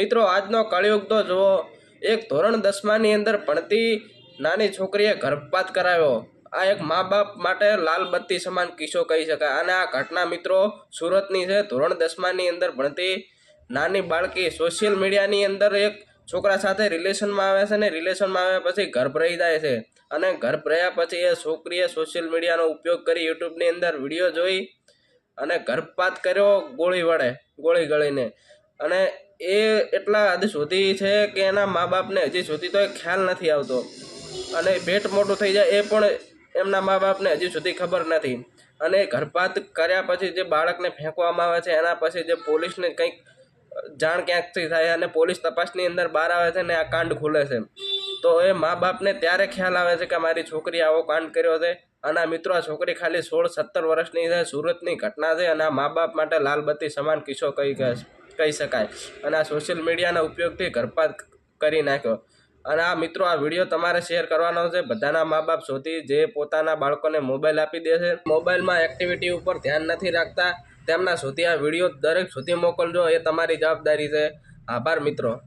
મિત્રો, આજનો કળિયુગ તો જુઓ, એક ધોરણ દસમાની અંદર ભણતી નાની છોકરીએ ગર્ભપાત કરાવ્યો. આ એક મા બાપ માટે લાલ બત્તી સમાન કિસ્સો કહી શકાય. અને આ ઘટના મિત્રો, સુરતની છે, ધોરણ દસમાની અંદર ભણતી નાની બાળકી સોશિયલ મીડિયાની અંદર એક છોકરા સાથે રિલેશનમાં આવે છે ને રિલેશનમાં આવ્યા પછી ગર્ભ રહી જાય છે. અને ગર્ભ રહ્યા પછી એ છોકરીએ સોશિયલ મીડિયાનો ઉપયોગ કરી યુટ્યુબની અંદર વીડિયો જોઈ અને ગર્ભપાત કર્યો ગોળી વડે, ગોળી ગળીને. અને એ એટલા હદ સુધી છે કે એના મા બાપને હજી સુધી તો ખ્યાલ નથી આવતો. અને ભેટ મોટું થઈ જાય એ પણ એમના મા બાપને હજી સુધી ખબર નથી. અને ગર્ભપાત કર્યા પછી જે બાળકને ફેંકવામાં આવે છે, એના પછી જે પોલીસને કંઈક જાણ ક્યાંકથી થાય અને પોલીસ તપાસની અંદર બહાર આવે છે ને આ કાંડ ખુલે છે. તો એ મા બાપને ત્યારે ખ્યાલ આવે છે કે મારી છોકરી આવો કાંડ કર્યો છે. અને આ મિત્રો આ છોકરી ખાલી સોળ સત્તર વર્ષની છે, સુરતની ઘટના છે અને આ મા બાપ માટે લાલબત્તી સમાન કિસ્સો કહી કહી શકાય. અને આ સોશિયલ મીડિયાના ઉપયોગથી ગર્ભપાત કરી નાખ્યો. અને આ મિત્રો, આ વીડિયો તમારે શેર કરવાનો છે. બધાના મા બાપ સુધી જે પોતાના બાળકોને મોબાઈલ આપી દે છે. મોબાઈલમાં એક્ટિવિટી ઉપર ધ્યાન નથી રાખતા. તેમના સુધી આ વીડિયો દરેક સુધી મોકલજો. એ તમારી જવાબદારી છે. આભાર મિત્રો.